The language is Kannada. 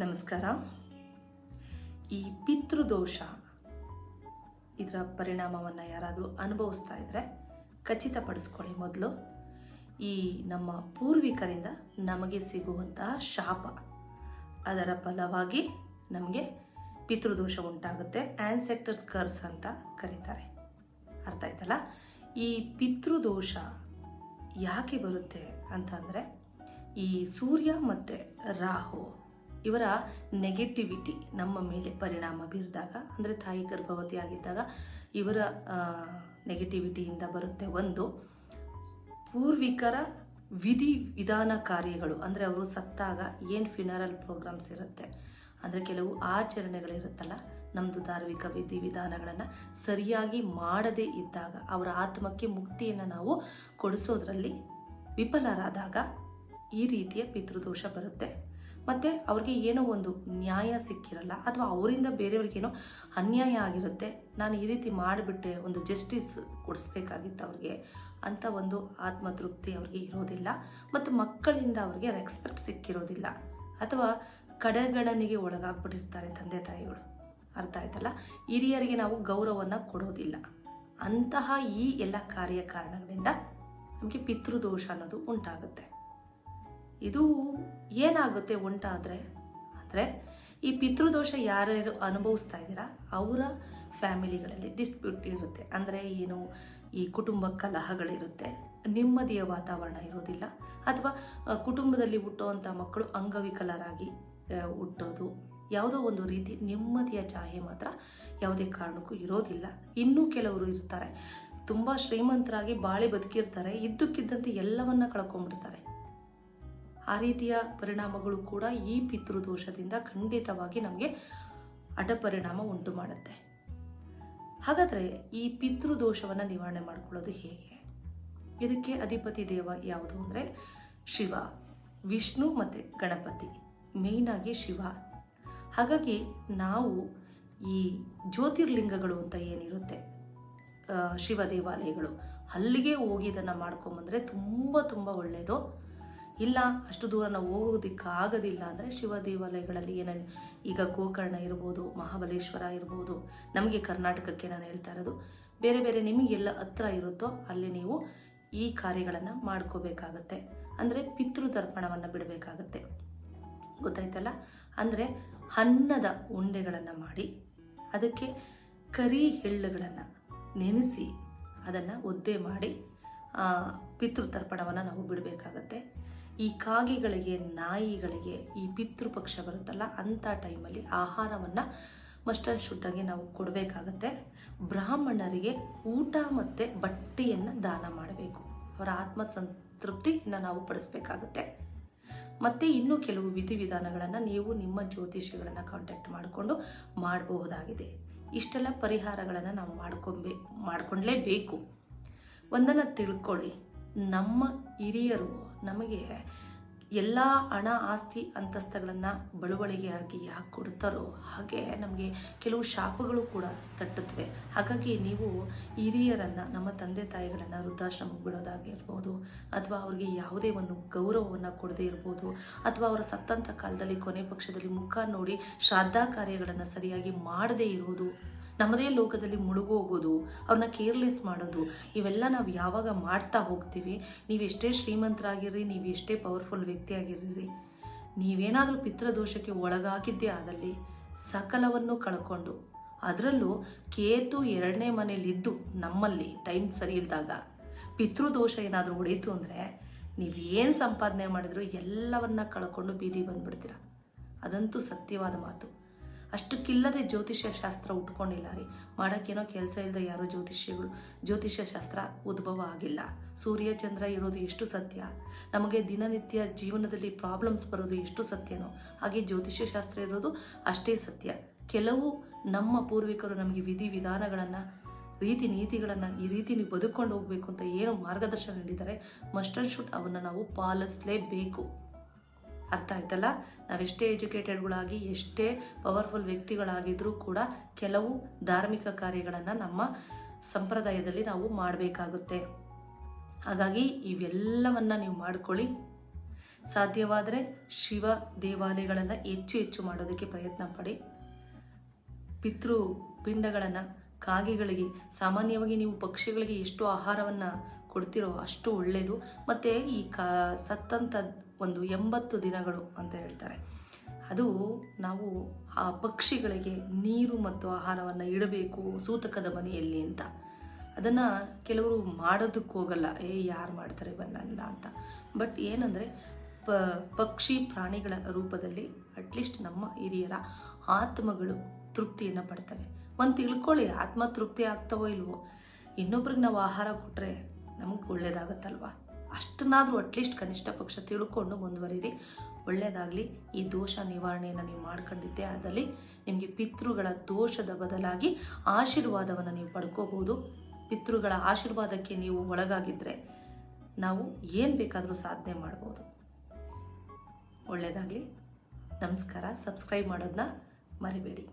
ನಮಸ್ಕಾರ. ಈ ಪಿತೃದೋಷ ಇದರ ಪರಿಣಾಮವನ್ನು ಯಾರಾದರೂ ಅನುಭವಿಸ್ತಾ ಇದ್ದರೆ ಖಚಿತಪಡಿಸ್ಕೊಳ್ಳಿ ಮೊದಲು. ಈ ನಮ್ಮ ಪೂರ್ವಿಕರಿಂದ ನಮಗೆ ಸಿಗುವಂತಹ ಶಾಪ, ಅದರ ಫಲವಾಗಿ ನಮಗೆ ಪಿತೃದೋಷ ಉಂಟಾಗುತ್ತೆ. ಆನ್ಸೆಕ್ಟರ್ಸ್ ಕರ್ಸ್ ಅಂತ ಕರೀತಾರೆ. ಅರ್ಥ ಆಯ್ತಲ್ಲ? ಈ ಪಿತೃದೋಷ ಯಾಕೆ ಬರುತ್ತೆ ಅಂತಂದರೆ ಈ ಸೂರ್ಯ ಮತ್ತು ರಾಹು ಇವರ ನೆಗೆಟಿವಿಟಿ ನಮ್ಮ ಮೇಲೆ ಪರಿಣಾಮ ಬೀರಿದಾಗ, ಅಂದರೆ ತಾಯಿ ಗರ್ಭವತಿ ಆಗಿದ್ದಾಗ ಇವರ ನೆಗೆಟಿವಿಟಿಯಿಂದ ಬರುತ್ತೆ ಒಂದು ಪೂರ್ವಿಕರ ವಿಧಿ ವಿಧಾನ ಕಾರ್ಯಗಳು. ಅಂದರೆ ಅವರು ಸತ್ತಾಗ ಏನು ಫಿನರಲ್ ಪ್ರೋಗ್ರಾಮ್ಸ್ ಇರುತ್ತೆ, ಅಂದರೆ ಕೆಲವು ಆಚರಣೆಗಳಿರುತ್ತಲ್ಲ ನಮ್ಮದು ಧಾರ್ಮಿಕ ವಿಧಿ ವಿಧಾನಗಳನ್ನು ಸರಿಯಾಗಿ ಮಾಡದೇ ಇದ್ದಾಗ, ಅವರ ಆತ್ಮಕ್ಕೆ ಮುಕ್ತಿಯನ್ನು ನಾವು ಕೊಡಿಸೋದ್ರಲ್ಲಿ ವಿಫಲರಾದಾಗ ಈ ರೀತಿಯ ಪಿತೃದೋಷ ಬರುತ್ತೆ. ಮತ್ತು ಅವ್ರಿಗೆ ಏನೋ ಒಂದು ನ್ಯಾಯ ಸಿಕ್ಕಿರಲ್ಲ ಅಥವಾ ಅವರಿಂದ ಬೇರೆಯವ್ರಿಗೇನೋ ಅನ್ಯಾಯ ಆಗಿರುತ್ತೆ, ನಾನು ಈ ರೀತಿ ಮಾಡಿಬಿಟ್ಟೆ ಒಂದು ಜಸ್ಟಿಸ್ ಕೊಡಿಸ್ಬೇಕಾಗಿತ್ತು ಅವ್ರಿಗೆ ಅಂತ ಒಂದು ಆತ್ಮತೃಪ್ತಿ ಅವ್ರಿಗೆ ಇರೋದಿಲ್ಲ. ಮತ್ತು ಮಕ್ಕಳಿಂದ ಅವ್ರಿಗೆ ರೆಸ್ಪೆಕ್ಟ್ ಸಿಕ್ಕಿರೋದಿಲ್ಲ. ಅಥವಾ ಕಡೆಗಣನೆಗೆ ಒಳಗಾಗ್ಬಿಟ್ಟಿರ್ತಾರೆ ತಂದೆ ತಾಯಿಗಳು. ಅರ್ಥ ಆಯ್ತಲ್ಲ? ಹಿರಿಯರಿಗೆ ನಾವು ಗೌರವವನ್ನು ಕೊಡೋದಿಲ್ಲ. ಅಂತಹ ಈ ಎಲ್ಲ ಕಾರ್ಯಕಾರಣಗಳಿಂದ ನಮಗೆ ಪಿತೃದೋಷ ಅನ್ನೋದು ಉಂಟಾಗುತ್ತೆ. ಇದು ಏನಾಗುತ್ತೆ ಉಂಟಾದರೆ, ಅಂದರೆ ಈ ಪಿತೃದೋಷ ಯಾರ್ಯಾರು ಅನುಭವಿಸ್ತಾ ಇದ್ದೀರಾ, ಅವರ ಫ್ಯಾಮಿಲಿಗಳಲ್ಲಿ ಡಿಸ್ಪ್ಯೂಟ್ ಇರುತ್ತೆ. ಅಂದರೆ ಏನು, ಈ ಕುಟುಂಬ ಕಲಹಗಳಿರುತ್ತೆ, ನೆಮ್ಮದಿಯ ವಾತಾವರಣ ಇರೋದಿಲ್ಲ, ಅಥವಾ ಕುಟುಂಬದಲ್ಲಿ ಹುಟ್ಟುವಂಥ ಮಕ್ಕಳು ಅಂಗವಿಕಲರಾಗಿ ಹುಟ್ಟೋದು, ಯಾವುದೋ ಒಂದು ರೀತಿ ನೆಮ್ಮದಿಯ ಛಾಯೆ ಮಾತ್ರ ಯಾವುದೇ ಕಾರಣಕ್ಕೂ ಇರೋದಿಲ್ಲ. ಇನ್ನೂ ಕೆಲವರು ಇರ್ತಾರೆ. ತುಂಬ ಶ್ರೀಮಂತರಾಗಿ ಬಾಳಿ ಬದುಕಿರ್ತಾರೆ, ಇದ್ದಕ್ಕಿದ್ದಂತೆ ಎಲ್ಲವನ್ನ ಕಳ್ಕೊಂಡ್ಬಿಡ್ತಾರೆ. ಆ ರೀತಿಯ ಪರಿಣಾಮಗಳು ಕೂಡ ಈ ಪಿತೃದೋಷದಿಂದ ಖಂಡಿತವಾಗಿ ನಮಗೆ ಅಡ್ಡಪರಿಣಾಮ ಉಂಟು ಮಾಡುತ್ತೆ. ಹಾಗಾದರೆ ಈ ಪಿತೃದೋಷವನ್ನು ನಿವಾರಣೆ ಮಾಡಿಕೊಳ್ಳೋದು ಹೇಗೆ? ಇದಕ್ಕೆ ಅಧಿಪತಿ ದೇವ ಯಾವುದು ಅಂದರೆ ಶಿವ, ವಿಷ್ಣು ಮತ್ತು ಗಣಪತಿ ಮೇಯ್ನಾಗಿ ಶಿವ. ಹಾಗಾಗಿ ನಾವು ಈ ಜ್ಯೋತಿರ್ಲಿಂಗಗಳು ಅಂತ ಏನಿರುತ್ತೆ ಶಿವ ದೇವಾಲಯಗಳು, ಅಲ್ಲಿಗೆ ಹೋಗಿ ಇದನ್ನು ಮಾಡ್ಕೊಂಬಂದರೆ ತುಂಬ ತುಂಬ ಒಳ್ಳೆಯದು ಇಲ್ಲ, ಅಷ್ಟು ದೂರ ನಾವು ಹೋಗೋದಕ್ಕಾಗೋದಿಲ್ಲ ಅಂದರೆ ಶಿವ ದೇವಾಲಯಗಳಲ್ಲಿ ಏನೇನು ಈಗ ಗೋಕರ್ಣ ಇರ್ಬೋದು, ಮಹಾಬಲೇಶ್ವರ ಇರ್ಬೋದು, ನಮಗೆ ಕರ್ನಾಟಕಕ್ಕೆ ನಾನು ಹೇಳ್ತಾ ಇರೋದು, ಬೇರೆ ಬೇರೆ ನಿಮಗೆಲ್ಲ ಹತ್ರ ಇರುತ್ತೋ ಅಲ್ಲಿ ನೀವು ಈ ಕಾರ್ಯಗಳನ್ನು ಮಾಡ್ಕೋಬೇಕಾಗತ್ತೆ. ಅಂದರೆ ಪಿತೃದರ್ಪಣವನ್ನು ಬಿಡಬೇಕಾಗತ್ತೆ. ಗೊತ್ತಾಯ್ತಲ್ಲ? ಅಂದರೆ ಅನ್ನದ ಉಂಡೆಗಳನ್ನು ಮಾಡಿ, ಅದಕ್ಕೆ ಕರಿ ಎಳ್ಳುಗಳನ್ನು ನೆನೆಸಿ, ಅದನ್ನು ಒದ್ದೆ ಮಾಡಿ ಪಿತೃತರ್ಪಣವನ್ನು ನಾವು ಬಿಡಬೇಕಾಗತ್ತೆ. ಈ ಕಾಗೆಗಳಿಗೆ, ನಾಯಿಗಳಿಗೆ ಈ ಪಿತೃಪಕ್ಷ ಬರುತ್ತಲ್ಲ ಅಂಥ ಟೈಮಲ್ಲಿ ಆಹಾರವನ್ನು ಮಸ್ಟ್ ಆ್ಯಂಡ್ ಶುಡ್ಡಾಗಿ ನಾವು ಕೊಡಬೇಕಾಗತ್ತೆ. ಬ್ರಾಹ್ಮಣರಿಗೆ ಊಟ ಮತ್ತು ಬಟ್ಟೆಯನ್ನು ದಾನ ಮಾಡಬೇಕು. ಅವರ ಆತ್ಮ ಸಂತೃಪ್ತಿಯನ್ನು ನಾವು ಪಡಿಸ್ಬೇಕಾಗತ್ತೆ. ಮತ್ತು ಇನ್ನೂ ಕೆಲವು ವಿಧಿವಿಧಾನಗಳನ್ನು ನೀವು ನಿಮ್ಮ ಜ್ಯೋತಿಷಿಗಳನ್ನು ಕಾಂಟ್ಯಾಕ್ಟ್ ಮಾಡಿಕೊಂಡು ಮಾಡಬಹುದಾಗಿದೆ. ಇಷ್ಟೆಲ್ಲ ಪರಿಹಾರಗಳನ್ನು ನಾವು ಮಾಡ್ಕೊಂಬೇ ಮಾಡ್ಕೊಳ್ಲೇಬೇಕು ಒಂದನ್ನು ತಿಳ್ಕೊಳ್ಳಿ. ನಮ್ಮ ಹಿರಿಯರು ನಮಗೆ ಎಲ್ಲ ಹಣ ಆಸ್ತಿ ಅಂತಸ್ತುಗಳನ್ನು ಬಳುವಳಿಗೆಯಾಗಿ ಯಾಕೆ ಕೊಡ್ತಾರೋ ಹಾಗೆ ನಮಗೆ ಕೆಲವು ಶಾಪಗಳು ಕೂಡ ತಟ್ಟುತ್ತವೆ. ಹಾಗಾಗಿ ನೀವು ಹಿರಿಯರನ್ನು, ನಮ್ಮ ತಂದೆ ತಾಯಿಗಳನ್ನು ವೃದ್ಧಾಶ್ರಮಕ್ಕೆ ಬಿಡೋದಾಗಿರ್ಬೋದು, ಅಥವಾ ಅವ್ರಿಗೆ ಯಾವುದೇ ಒಂದು ಗೌರವವನ್ನು ಕೊಡದೇ ಇರ್ಬೋದು, ಅಥವಾ ಅವರ ಸತ್ತಂಥ ಕಾಲದಲ್ಲಿ ಕೊನೆ ಪಕ್ಷದಲ್ಲಿ ಮುಖ ನೋಡಿ ಶ್ರಾದ್ದ ಕಾರ್ಯಗಳನ್ನು ಸರಿಯಾಗಿ ಮಾಡದೇ ಇರೋದು ನಮ್ಮದೇ ಲೋಕದಲ್ಲಿ ಮುಳುಗೋಗೋದು, ಅವ್ರನ್ನ ಕೇರ್ಲೆಸ್ ಮಾಡೋದು, ಇವೆಲ್ಲ ನಾವು ಯಾವಾಗ ಮಾಡ್ತಾ ಹೋಗ್ತೀವಿ, ನೀವು ಎಷ್ಟೇ ಶ್ರೀಮಂತರಾಗಿರ್ರಿ, ನೀವು ಎಷ್ಟೇ ಪವರ್ಫುಲ್ ವ್ಯಕ್ತಿ ಆಗಿರ್ರಿ ನೀವೇನಾದರೂ ಪಿತೃದೋಷಕ್ಕೆ ಒಳಗಾಗಿದ್ದೇ ಆದಲ್ಲಿ ಸಕಲವನ್ನು ಕಳ್ಕೊಂಡು, ಅದರಲ್ಲೂ ಕೇತು ಎರಡನೇ ಮನೇಲಿದ್ದು ನಮ್ಮಲ್ಲಿ ಟೈಮ್ ಸರಿ ಇಲ್ದಾಗ, ಪಿತೃದೋಷ ಏನಾದರೂ ಹೊಡೆಯಿತು ಅಂದರೆ ನೀವೇನು ಸಂಪಾದನೆ ಮಾಡಿದ್ರು ಎಲ್ಲವನ್ನ ಕಳ್ಕೊಂಡು ಬೀದಿ ಬಂದ್ಬಿಡ್ತೀರ. ಅದಂತೂ ಸತ್ಯವಾದ ಮಾತು. ಅಷ್ಟಕ್ಕಿಲ್ಲದೆ ಜ್ಯೋತಿಷ್ಯ ಶಾಸ್ತ್ರ ಉಟ್ಕೊಂಡಿಲ್ಲ ರೀ. ಮಾಡೋಕ್ಕೇನೋ ಕೆಲಸ ಇಲ್ಲದೆ ಯಾರೋ ಜ್ಯೋತಿಷ್ಯಗಳು, ಜ್ಯೋತಿಷ್ಯ ಶಾಸ್ತ್ರ ಉದ್ಭವ ಆಗಿಲ್ಲ. ಸೂರ್ಯ ಚಂದ್ರ ಇರೋದು ಎಷ್ಟು ಸತ್ಯ? ನಮಗೆ ದಿನನಿತ್ಯ ಜೀವನದಲ್ಲಿ ಪ್ರಾಬ್ಲಮ್ಸ್ ಬರೋದು ಎಷ್ಟು ಸತ್ಯನೋ, ಹಾಗೆ ಜ್ಯೋತಿಷ್ಯ ಶಾಸ್ತ್ರ ಇರೋದು ಅಷ್ಟೇ ಸತ್ಯ. ಕೆಲವು ನಮ್ಮ ಪೂರ್ವಿಕರು ನಮಗೆ ವಿಧಿ ವಿಧಾನಗಳನ್ನು, ರೀತಿ ನೀತಿಗಳನ್ನು ಈ ರೀತಿ ನೀವು ಬದುಕೊಂಡು ಹೋಗಬೇಕು ಅಂತ ಏನು ಮಾರ್ಗದರ್ಶನ ನೀಡಿದ್ದಾರೆ ಮಸ್ಟರ್ ಶೂಟ್ ಅವನ್ನು ನಾವು ಪಾಲಿಸಲೇಬೇಕು. ಅರ್ಥ ಆಯ್ತಲ್ಲ? ನಾವೆಷ್ಟೇ ಎಜುಕೇಟೆಡ್ಗಳಾಗಿ, ಎಷ್ಟೇ ಪವರ್ಫುಲ್ ವ್ಯಕ್ತಿಗಳಾಗಿದ್ರೂ ಕೂಡ ಕೆಲವು ಧಾರ್ಮಿಕ ಕಾರ್ಯಗಳನ್ನು ನಮ್ಮ ಸಂಪ್ರದಾಯದಲ್ಲಿ ನಾವು ಮಾಡಬೇಕಾಗುತ್ತೆ. ಹಾಗಾಗಿ ಇವೆಲ್ಲವನ್ನು ನೀವು ಮಾಡ್ಕೊಳ್ಳಿ. ಸಾಧ್ಯವಾದರೆ ಶಿವ ದೇವಾಲಯಗಳನ್ನು ಹೆಚ್ಚು ಹೆಚ್ಚು ಮಾಡೋದಕ್ಕೆ ಪ್ರಯತ್ನ ಪಡಿ. ಪಿತೃ ಪಿಂಡಗಳನ್ನು, ಕಾಗೆಗಳಿಗೆ, ಸಾಮಾನ್ಯವಾಗಿ ನೀವು ಪಕ್ಷಿಗಳಿಗೆ ಎಷ್ಟು ಆಹಾರವನ್ನು ಕೊಡ್ತಿರೋ ಅಷ್ಟು ಒಳ್ಳೆಯದು ಮತ್ತು ಈ ಕಾ ಸತ್ತಂಥ ಒಂದು ಎಂಬತ್ತು ದಿನಗಳು ಅಂತ ಹೇಳ್ತಾರೆ. ಅದು ನಾವು ಆ ಪಕ್ಷಿಗಳಿಗೆ ನೀರು ಮತ್ತು ಆಹಾರವನ್ನು ಇಡಬೇಕು ಸೂತಕದ ಮನೆಯಲ್ಲಿ ಅಂತ. ಅದನ್ನು ಕೆಲವರು ಮಾಡೋದಕ್ಕೆ ಹೋಗಲ್ಲ, ಏ ಯಾರು ಮಾಡ್ತಾರೆ ಇವನ್ನೆಲ್ಲ ಅಂತ. ಬಟ್ ಏನಂದರೆ, ಪ, ಪಕ್ಷಿ ಪ್ರಾಣಿಗಳ ರೂಪದಲ್ಲಿ ಅಟ್ಲೀಸ್ಟ್ ನಮ್ಮ ಹಿರಿಯರ ಆತ್ಮಗಳು ತೃಪ್ತಿಯನ್ನು ಪಡ್ತವೆ. ಒಂದು ತಿಳ್ಕೊಳ್ಳಿ ಆತ್ಮ ತೃಪ್ತಿ ಆಗ್ತವೋ ಇಲ್ವೋ. ಇನ್ನೊಬ್ರಿಗೆ ನಾವು ಆಹಾರ ಕೊಟ್ಟರೆ ನಮಗೆ ಒಳ್ಳೇದಾಗತ್ತಲ್ವ? ಅಷ್ಟನ್ನಾದರೂ ಅಟ್ಲೀಸ್ಟ್ ಕನಿಷ್ಠ ಪಕ್ಷ ತಿಳ್ಕೊಂಡು ಮುಂದುವರಿರಿ. ಒಳ್ಳೆಯದಾಗಲಿ ಈ ದೋಷ ನಿವಾರಣೆಯನ್ನು ನೀವು ಮಾಡ್ಕೊಂಡಿದ್ದೆ ಆದಲ್ಲಿ ನಿಮಗೆ ಪಿತೃಗಳ ದೋಷದ ಬದಲಾಗಿ ಆಶೀರ್ವಾದವನ್ನು ನೀವು ಪಡ್ಕೋಬೋದು. ಪಿತೃಗಳ ಆಶೀರ್ವಾದಕ್ಕೆ ನೀವು ಒಳಗಾಗಿದ್ದರೆ ನಾವು ಏನು ಬೇಕಾದರೂ ಸಾಧನೆ ಮಾಡ್ಬೋದು. ಒಳ್ಳೆಯದಾಗಲಿ ನಮಸ್ಕಾರ. ಸಬ್ಸ್ಕ್ರೈಬ್ ಮಾಡೋದನ್ನ ಮರಿಬೇಡಿ.